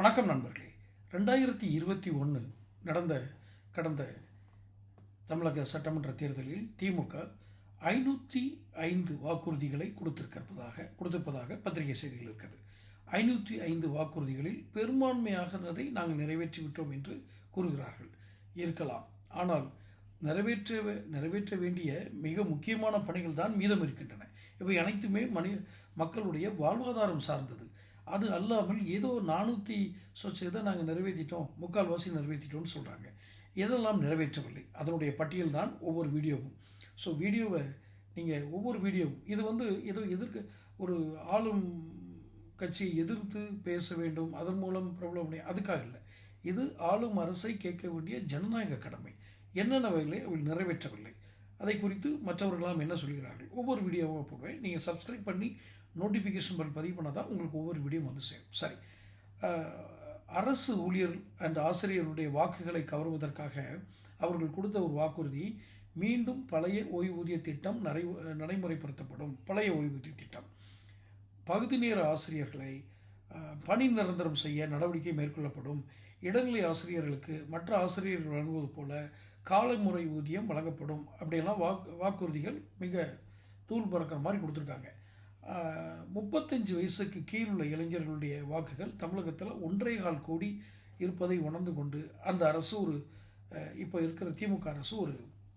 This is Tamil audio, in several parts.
வணக்கம் நண்பர்களே. ரெண்டாயிரத்தி இருபத்தி ஒன்று நடந்த கடந்த தமிழக சட்டமன்ற தேர்தலில் திமுக ஐநூற்றி ஐந்து வாக்குறுதிகளை கொடுத்திருக்கிறதாக கொடுத்திருப்பதாக பத்திரிகை செய்திகள் இருக்கிறது. ஐநூற்றி ஐந்து வாக்குறுதிகளில் பெரும்பான்மையாகிறதை நாங்கள் நிறைவேற்றிவிட்டோம் என்று கூறுகிறார்கள். இருக்கலாம். ஆனால் நிறைவேற்ற நிறைவேற்ற வேண்டிய மிக முக்கியமான பணிகள் தான் மீதம் இருக்கின்றன. இவை அனைத்துமே மனித மக்களுடைய வாழ்வாதாரம் சார்ந்தது. அது அல்லாமல் ஏதோ நானூற்றி சொச்சதை நாங்கள் நிறைவேற்றிட்டோம் முக்கால்வாசி நிறைவேற்றிட்டோம்னு சொல்கிறாங்க எதெல்லாம் நிறைவேற்றவில்லை? அதனுடைய பட்டியல் தான் ஒவ்வொரு வீடியோவும். ஸோ வீடியோவை நீங்கள் ஒவ்வொரு வீடியோவும் இது வந்து ஏதோ எதிர்க்க ஒரு ஆளும் கட்சியை எதிர்த்து பேச வேண்டும் அதன் மூலம் பிரபலம் அதுக்காக இல்லை. இது ஆளும் அரசை கேட்க வேண்டிய ஜனநாயக கடமை. என்னென்ன வகைகளை அவள் நிறைவேற்றவில்லை? அதை குறித்து மற்றவர்களாம் என்ன சொல்கிறார்கள்? ஒவ்வொரு வீடியோவாக போடுவேன். நீங்கள் சப்ஸ்கிரைப் பண்ணி நோட்டிஃபிகேஷன் பல் பதிவு பண்ணால் தான் உங்களுக்கு ஒவ்வொரு வீடியோ வந்து சேரும். சரி. அரசு ஊழியர் அண்ட் ஆசிரியர்களுடைய வாக்குகளை கவர்வதற்காக அவர்கள் கொடுத்த ஒரு வாக்குறுதி மீண்டும் பழைய ஓய்வூதிய திட்டம் நடை நடைமுறைப்படுத்தப்படும். பழைய ஓய்வூதிய திட்டம். பகுதி நேர ஆசிரியர்களை பணி நிரந்தரம் செய்ய நடவடிக்கை மேற்கொள்ளப்படும். இடைநிலை ஆசிரியர்களுக்கு மற்ற ஆசிரியர்கள் வழங்குவது போல காலை முறை ஊதியம் வழங்கப்படும். அப்படியெல்லாம் வாக்கு வாக்குறுதிகள் மிக தூள் பறக்கிற மாதிரி கொடுத்துருக்காங்க. முப்பத்தஞ்சு வயசுக்கு கீழ் உள்ள இளைஞர்களுடைய வாக்குகள் தமிழகத்தில் ஒன்றே கால் கோடி இருப்பதை உணர்ந்து கொண்டு அந்த அரசு ஒரு இப்போ இருக்கிற திமுக அரசு ஒரு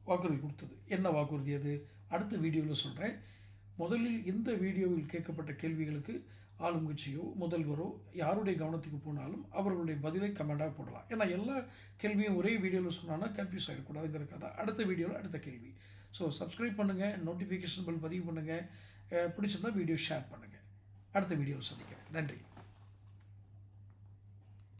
வாக்குறுதி கொடுத்தது. என்ன வாக்குறுதி அது? அடுத்த வீடியோவில் சொல்கிறேன் முதலில் இந்த வீடியோவில் கேட்கப்பட்ட கேள்விகளுக்கு ஆளுங்கட்சியோ முதல்வரோ யாருடைய கவனத்துக்கு போனாலும் அவர்களுடைய பதிலை கமெண்டாக போடலாம். ஏன்னா எல்லா கேள்வியும் ஒரே வீடியோவில் சொன்னான்னா கன்ஃபியூஸ் ஆகிடக்கூடாதுங்கிறக்காக அடுத்த வீடியோவில் அடுத்த கேள்வி. ஸோ சப்ஸ்கிரைப் பண்ணுங்கள் நோட்டிஃபிகேஷன் பில் பதிவு பண்ணுங்கள் பிடிச்சிருந்தா வீடியோ ஷேர் பண்ணுங்கள் அடுத்த வீடியோவில் சந்திக்கிறேன். நன்றி.